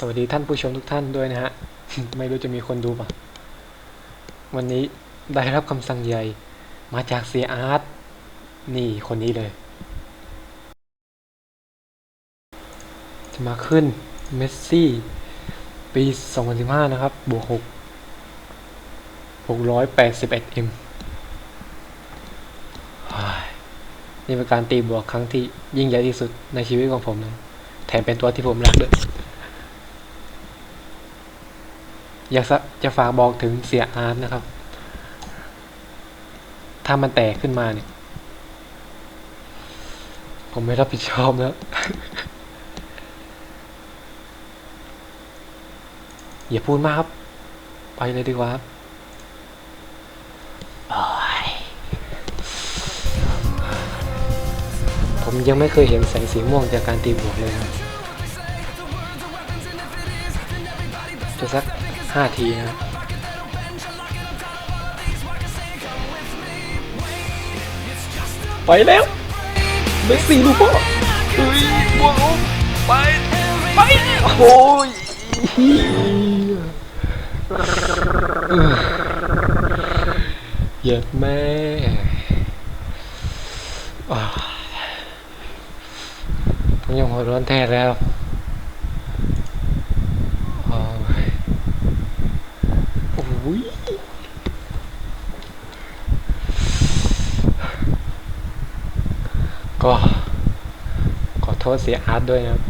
สวัสดีท่านผู้ชมทุกท่านด้วยนะฮะ ไม่รู้จะมีคนดูปะวันนี้ได้รับคำสั่งใหญ่มาจากเสียอาร์ตนี่คนนี้เลย จะมาขึ้นเมสซี่ปี 2015 นะครับ บวก 6 681 m นี่เป็นการตีบวกครั้งที่ยิ่งใหญ่ที่สุดในชีวิตของผมนะแถมเป็นตัวที่ผมรักด้วย อยากจะจะฝากบอกถึงเสียอาร์ตนะครับ ถ้ามันแตกขึ้นมาเนี่ย ผมไม่รับผิดชอบแล้ว อย่าพูดมากครับ ไปเลยดีกว่าครับโอ้ยผมยังไม่เคยเห็นแสงสีม่วงจากการตีบวกเลยนะจะสัก ห้าทีนะไปแล้วเมสซี่ลูกพ่อเฮ้ยบวกไป ไป โอ้ยเหยียดแม่อ่าผมยังหัวร้อนแท้แล้วโอ้ย โอ้ยก็ขอโทษเสียอาร์ตด้วยนะครับ